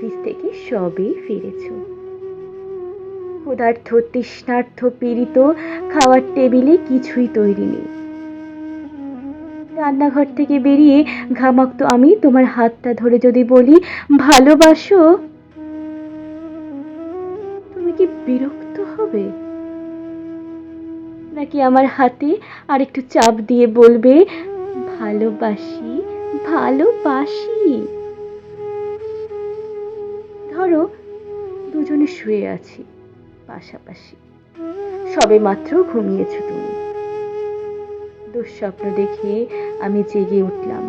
Office থেকে সবে ফিরেছো। ক্ষুধার্থ তৃষ্ণার্থ পীড়িত খাওয়ার টেবিলে কিছুই তৈরি নেই। রান্নাঘর থেকে বেরিয়ে ঘামাক্ত আমি তোমার হাতটা ধরে যদি বলি, ভালোবাসো? তুমি কি বিরক্ত হবে? নাকি আমার হাতে আরেকটু চাপ দিয়ে বলবে, ভালোবাসি ভালোবাসি? ধরো দুজনে শুয়ে আছি, পাশাপাশি। সবে মাত্র ঘুমিয়েছো তুমি। দুঃস্বপ্ন দেখে আমি জেগে উঠলাম।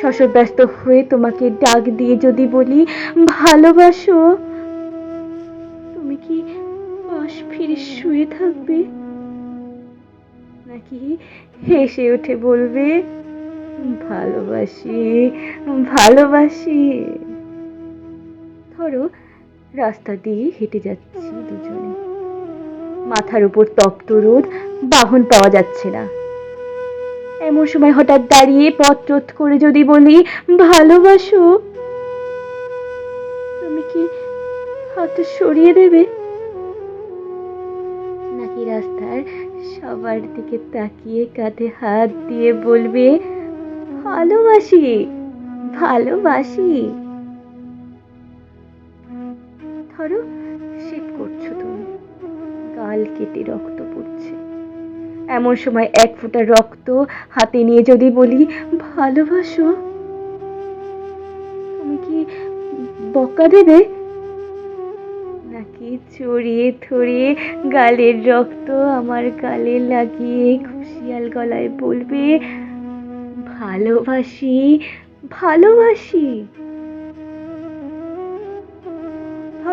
শশব্যস্ত হয়ে তোমাকে ডাক দিয়ে যদি বলি, ভালোবাসো? তুমি কি পাশ ফিরে শুয়ে থাকবে? নাকি হেসে উঠে বলবে, ভালোবাসি ভালোবাসি। ধরো রাস্তা দিয়ে হেঁটে যাচ্ছি দুজনে। মাথার উপর তপ্ত রোদ, বাহন পাওয়া যাচ্ছে না। এমন সময় হঠাৎ দাঁড়িয়ে পথ রোধ করে যদি বলি, ভালোবাসো? তুমি কি হাত সরিয়ে দেবে? নাকি রাস্তার সবার দিকে তাকিয়ে কাঁধে হাত দিয়ে বলবে, ভালোবাসি ভালোবাসি ধরো, শীত করছ তুমি। গাল কেটে রক্ত পড়ছে। এমন সময় এক ফোঁটা রক্ত হাতে নিয়ে যদি বলি, ভালোবাসো? তুমি কি বকা দেবে? নাকি চড়িয়ে ধরিয়ে গালের রক্ত আমার গালে লাগিয়ে খুশিয়াল গলায় বলবে, ভালোবাসি ভালোবাসি?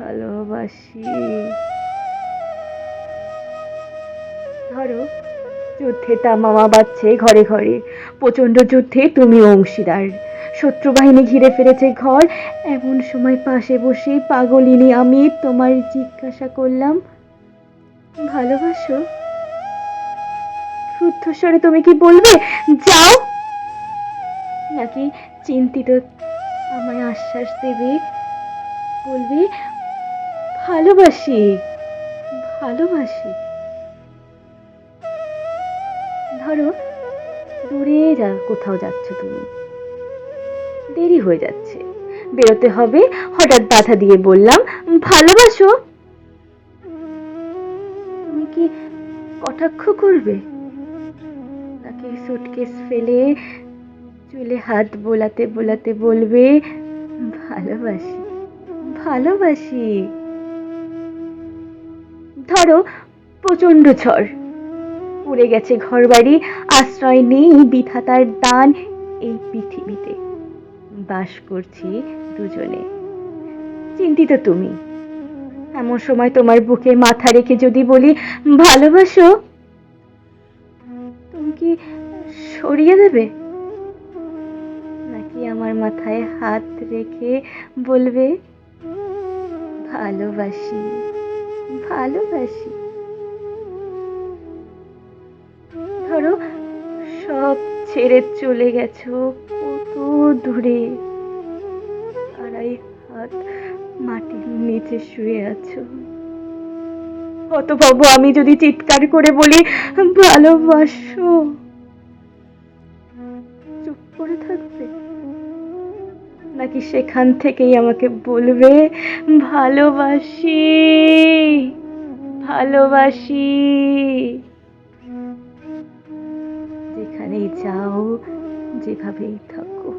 ভালোবাসি। ধরো, যুদ্ধে তামামা বাজছে ঘরে ঘরে। প্রচণ্ড যুদ্ধে তুমি অংশীদার। শত্রু বাহিনী ঘিরে ফেলেছে ঘর। এমন সময় পাশে বসে পাগলিনী, আমি তোমার জিজ্ঞাসা করলাম, ভালোবাসো? রুদ্ধস্বরে তুমি কি বলবে? যাও! নাকি চিন্তিত আমায় আশ্বাস দেবে? বলবে ভালোবাসি ভালোবাসি। ধরো, দূরে যা, কোথাও যাচ্ছ তুমি। দেরি হয়ে যাচ্ছে। বেরোতে হবে, হঠাৎ বাধা দিয়ে বললাম, ভালোবাসো। তুমি কি কটাক্ষ করবে? তাকে সুটকেস ফেলে চুলে হাত বোলাতে বোলাতে বলবে, ভালোবাসি ভালোবাসি। ধরো প্রচণ্ড ঝড়। উড়ে গেছে ঘরবাড়ি, আশ্রয় নেই বিধাতার দান এই পৃথিবীতে। বাস করছি দুজনে। চিন্তিত তুমি। এমন সময় তোমার বুকে মাথা রেখে যদি বলি, ভালোবাসো? তুমি কি সরিয়ে দেবে? নাকি আমার মাথায় হাত রেখে বলবে, ভালোবাসি? ভালোবাসি। ধরো, সব ছেড়ে চলে গেছো কত দূরে। আড়াই হাত মাটির নিচে শুয়ে আছো। কত হতভাবু আমি যদি চিৎকার করে বলি, ভালোবাসো। নাকি সেখান থেকেই আমাকে বলবে, ভালোবাসি ভালোবাসি। যেখানেই যাও, যেভাবেই থাকো।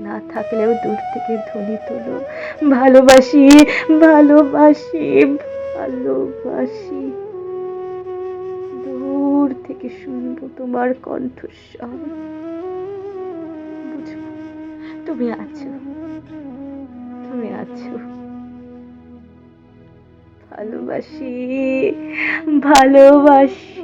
না থাকলেও দূর থেকে ধ্বনি তোলো, ভালোবাসি ভালোবাসি ভালোবাসি। দূর থেকে শুনব তোমার কণ্ঠস্বর। তুমি আছো। তুমি আছো। ভালোবাসি ভালোবাসি।